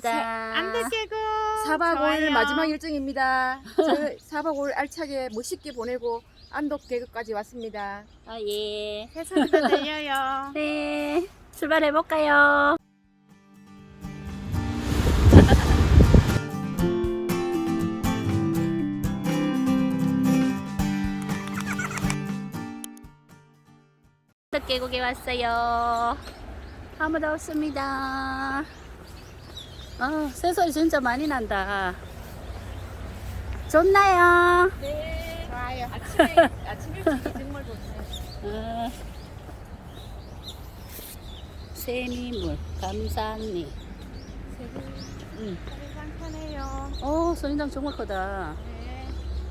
짜잔. 안돼 깨고 4박 5일 좋아요. 마지막 일정입니다. 저 4박 5일 알차게 멋있게 보내고 안독 계급까지 왔습니다. 아, 예. 최선을 다해요. 네. 출발해 볼까요? 첫 계곡에 왔어요. 아무도 없습니다. 아, 새소리 진짜 많이 난다. 좋나요? 네. 좋아요. 아침에 아침 일찍이 정말 좋네요. 어, 세미물, 감산리. 응. 세상 편해요. 오, 선인장 정말 크다. 네.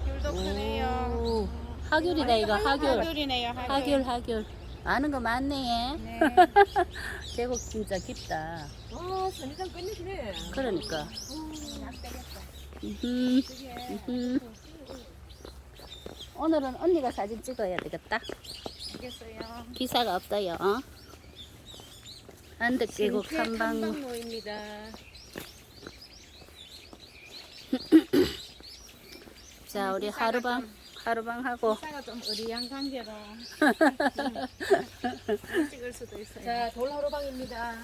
귤도 크네요. 오, 하귤이다, 이거 하귤. 하귤이네요. 하귤. 하귤, 하귤. 아는 거 많네. 네. 계곡 진짜 깊다. 와, 선인장 끝내주네. 그러니까. 음흠, 음흠. 오늘은 언니가 사진 찍어야 되겠다. 알겠어요. 기사가 없어요. 안덕 계곡 탐방. 탐방로 입니다. 자, 우리 하루방, 하루방 하고. 기사가 좀 의리한 관계로 찍을 수도 있어요. 자, 돌하루방입니다.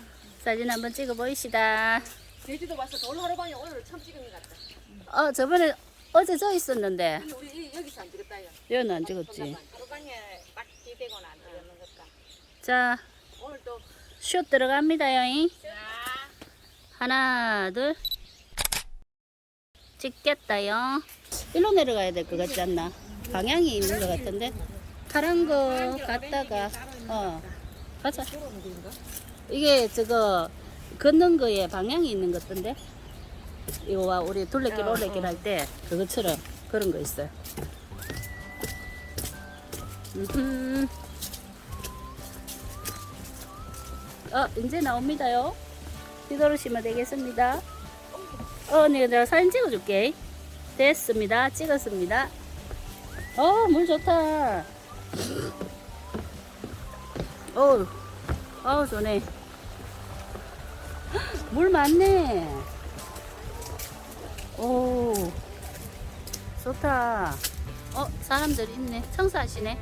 사진 한번 찍어 보이시다. 제주도 와서 돌하루방이 오늘 처음 찍은 것 같다. 어, 저번에 어제 저 있었는데 우리, 여기서 안 찍었다. 야. 여는 안 찍었지. 하루방에 딱 기대고는 안 되는 것다. 자, 오늘 또 슛 들어갑니다, 여잉. 자, 하나, 둘. 찍겠다요. 일로 내려가야 될 것 같지 않나? 방향이 있는 것 같은데. 파란 거 갔다가, 어, 가자. 이게 저거 걷는 거에 방향이 있는 것 같던데. 이거와 우리 둘레길 어, 올레길 어. 할때 그것처럼 그런 거 있어요. 어, 이제 나옵니다요. 뒤돌으시면 되겠습니다. 어, 내가 사진 찍어줄게. 됐습니다. 찍었습니다. 어, 물 좋다. 어우, 어우, 좋네. 물 많네. 오, 좋다. 어, 사람들 있네. 청소하시네.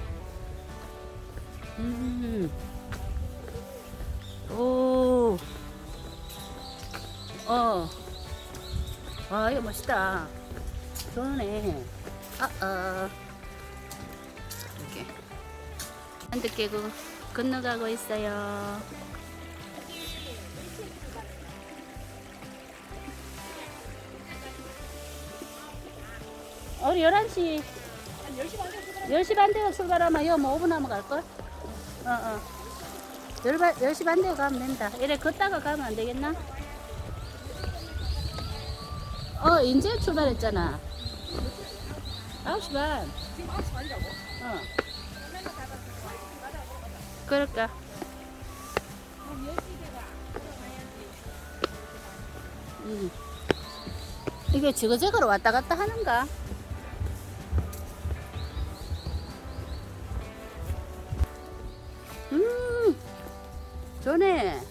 음. 오. 어. 와, 이거 멋있다. 좋네. 아, 아. 깨고 건너가고 있어요. 우리 11시, 10시 반 되고 출발하면 요뭐 5분 하면 갈걸? 어, 어. 10시 반 되고 가면 된다. 이래 걷다가 가면 안 되겠나? 어, 이제 출발했잖아. 9시 반. 지금 9시 반이라고? 어. 그럴까? 음. 이게 지그재그로 왔다 갔다 하는가? 음, 좋네.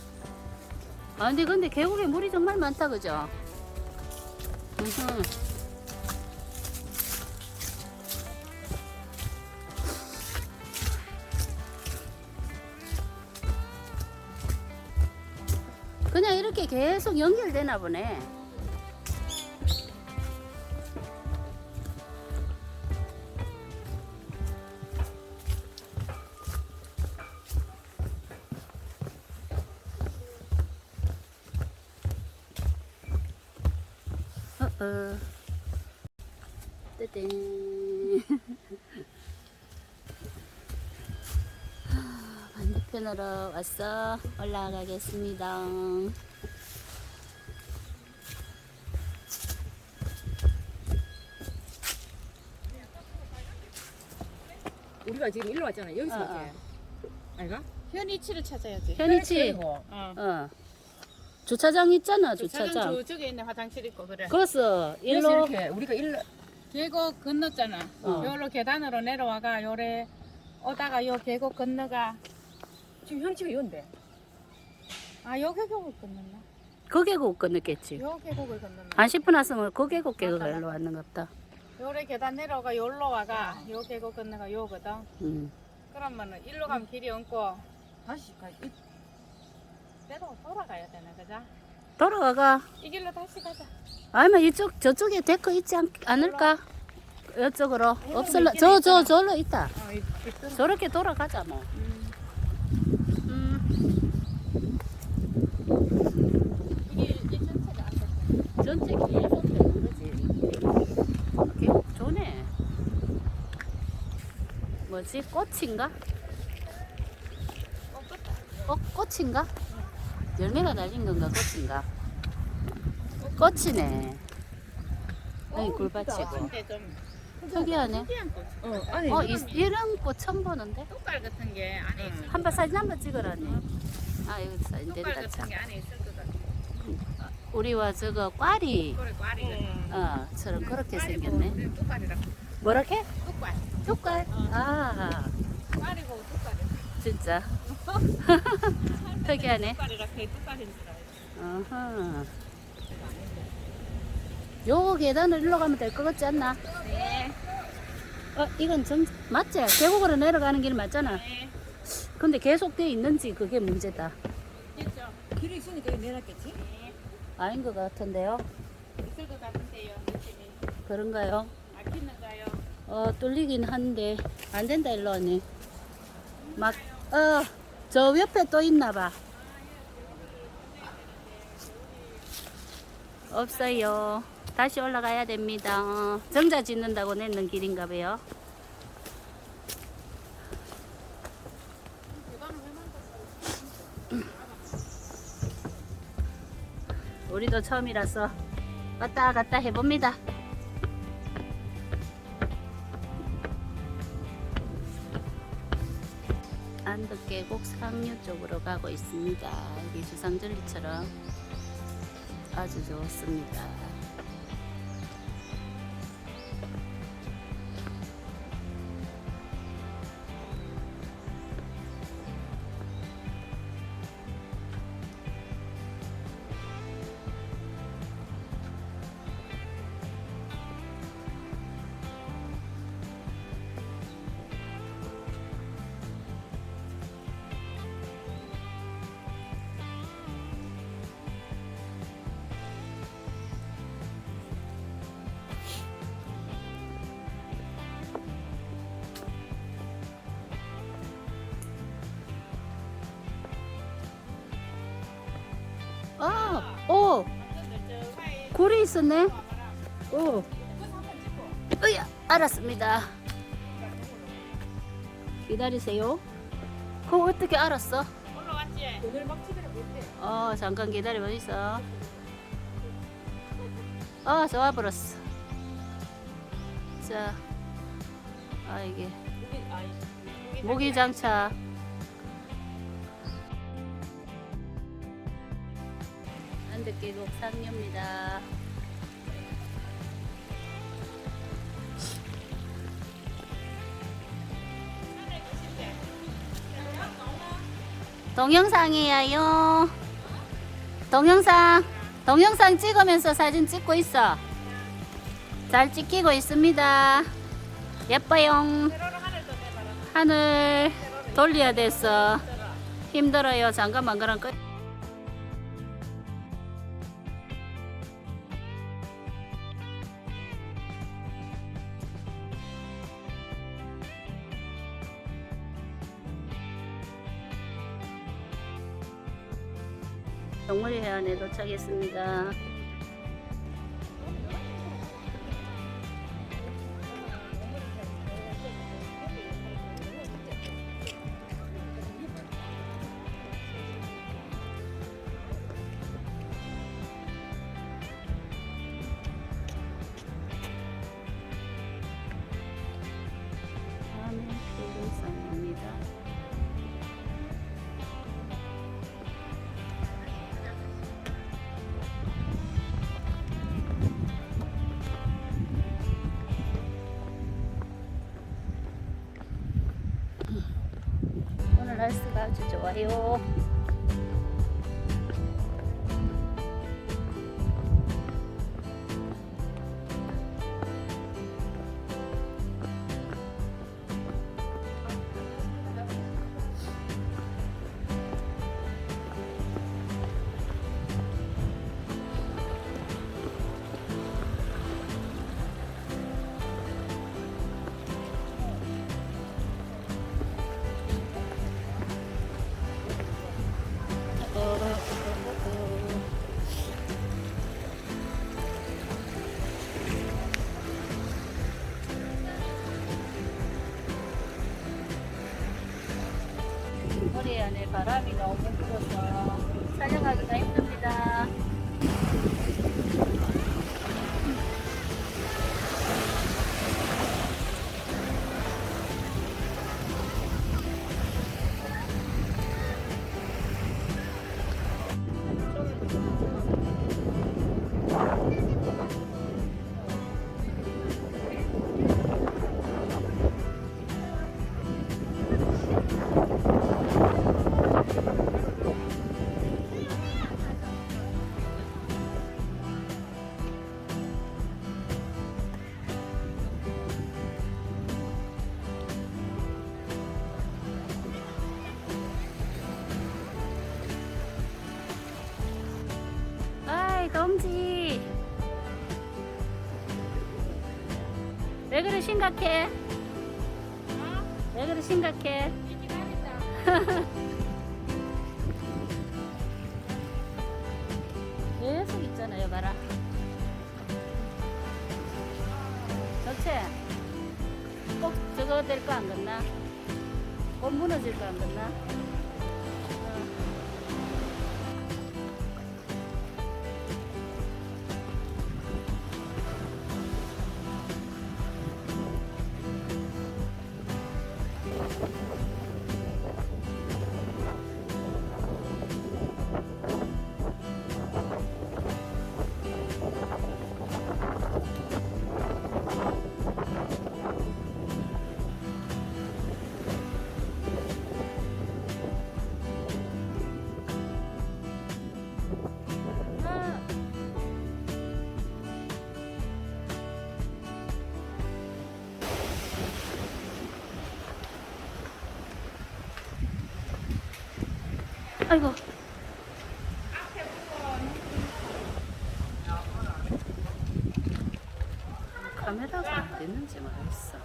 아, 근데 근데 계곡에 물이 정말 많다, 그죠? 음흠. 이렇게 계속 연결되나 보네. 어어. 뜨뜻. 하, 반대편으로 왔어. 올라가겠습니다. 우리가 지금 일로 왔잖아. 여기서 어, 왔지. 아이가? 현이치를 찾아야지. 현이치. 어. 어. 주차장 있잖아, 주차장 주차장. 저쪽에 있는 화장실 있고 그래. 그래서 일로 일로 이렇게 우리가 일로 계곡 건넜잖아. 어. 요로 계단으로 내려와가 요래 오다가 요 계곡 건너가 지금 현치가 이건데. 아 요 계곡을 건넜나? 그 계곡 건넜겠지. 요 계곡을 건너면 한 10분 왔으면 그 계곡 계곡 일로 왔는 것 같다. 요래 계단 내려가 요로 와가 요 계곡 건너가 요거든. 음. 그러면은 일로 가면 길이 없고 다시 가. 이 대로 돌아가야 되나 그자? 돌아가가. 이 길로 다시 가자. 아니면 이쪽 저쪽에 데크 있지 않, 않을까? 이쪽으로 이거는 없을라. 있긴 저저 있잖아. 저로 있다. 어, 이, 이 저렇게 돌아가자 뭐. 음. 이게 이 전체가 안 됐어. 전체 계속 되는 거지. 계곡 좋네. 뭐지? 꽃인가? 어. 꽃 꽃인가? 열매가 달린 건가 꽃인가? 꽃이네. 아이 굴밭이고. 좀 특이하네. 어, 아니 어 이, 이런 꽃 처음 보는데? 똑갈 같은 게 안에 있어. 한번 사진 한 번 찍으라니. 아 이거 사진 똑갈 된다 같은 참. 게 안에 있을 것 같아. 우리와 저거 꽈리 그래 꽈리 같은. 어 처럼 그렇게 생겼네. 뭐, 똑갈이라. 뭐라게? 똑 갈. 뚝깔. 아 꽈리고 똑갈이. 진짜. 특이하네. 줄. 어허. 요 계단을 일로 가면 될 것 같지 않나? 네. 어, 이건 정, 맞지? 계곡으로 내려가는 길 맞잖아. 네. 근데 계속 돼 있는지 그게 문제다. 있죠. 길이 있으니까 내놨겠지? 네. 아닌 것 같은데요. 있을 것 같은데요. 느낌이. 그런가요? 어, 뚫리긴 한데, 안 된다, 일로 언니. 막, 어, 저 옆에 또 있나 봐. 없어요. 다시 올라가야 됩니다. 어, 정자 짓는다고 냈는 길인가 봐요. 우리도 처음이라서 왔다 갔다 해봅니다. 안덕계곡 상류 쪽으로 가고 있습니다. 여기 주상절리처럼 아주 좋습니다. 굴이 있었네. 오, 으야, 알았습니다. 기다리세요. 그거 어떻게 알았어? 올라왔지? 오늘 막 집에 못해. 어, 잠깐 기다려 있어. 어, 좋아 버렸어. 자, 아 이게 모기 장착. 듣기곡 상류입니다. 동영상이에요. 동영상, 동영상 찍으면서 사진 찍고 있어. 잘 찍히고 있습니다. 예뻐요. 하늘 돌려야 됐어. 힘들어요. 잠깐만 그럼 끝. 동물의 해안에 도착했습니다. 오늘 날씨가 아주 좋아요. 머리 안에 바람이 너무 불어서 촬영하기가 힘듭니다. 덤지. 왜 그래 심각해? 왜 그래 심각해? 계속 있잖아요 봐라. 좋지? 꼭 저거 될 거안 같나? 꼭 무너질 거안 같나 아이고. 카메라가 안 됐는지 모르겠어.